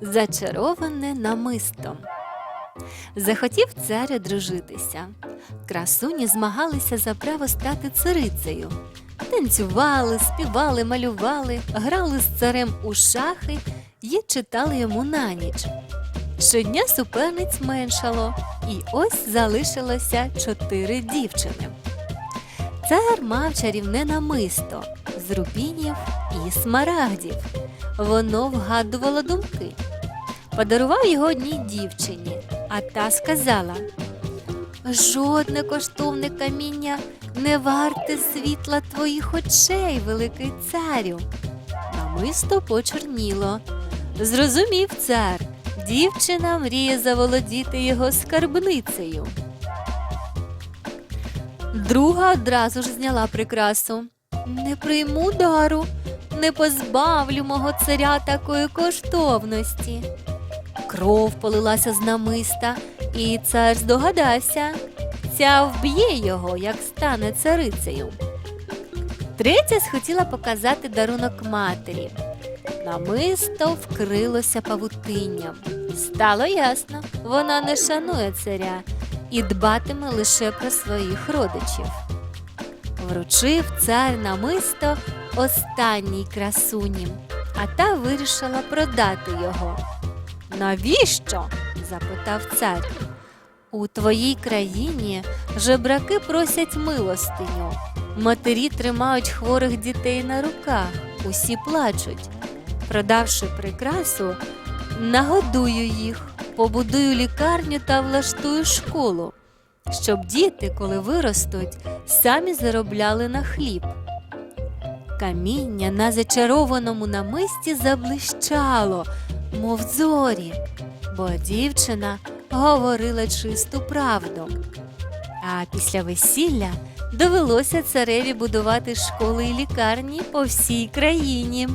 Зачароване намисто. Захотів цар одружитися. Красуні змагалися за право стати царицею. Танцювали, співали, малювали, грали з царем у шахи і читали йому на ніч. Щодня суперниць меншало, і ось залишилося чотири дівчини. Цар мав чарівне намисто з рубінів і смарагдів. Воно вгадувало думки. Подарував його одній дівчині, а та сказала: Жодне коштовне каміння не варте світла твоїх очей, великий царю. Намисто почорніло. Зрозумів цар, дівчина мріє заволодіти його скарбницею. Друга одразу ж зняла прикрасу. Не прийму дару, не позбавлю мого царя такої коштовності. Кров полилася з намиста, і цар здогадався, ця вб'є його, як стане царицею. Третя схотіла показати дарунок матері. Намисто вкрилося павутинням. Стало ясно, вона не шанує царя і дбатиме лише про своїх родичів. Вручив цар намисто останній красуні, а та вирішила продати його. Навіщо? запитав цар. У твоїй країні жебраки просять милостиню. Матері тримають хворих дітей на руках, усі плачуть. Продавши прикрасу, нагодую їх, побудую лікарню та влаштую школу, щоб діти, коли виростуть, самі заробляли на хліб. Каміння на зачарованому намисті заблищало, мов зорі, бо дівчина говорила чисту правду. А після весілля довелося цареві будувати школи і лікарні по всій країні.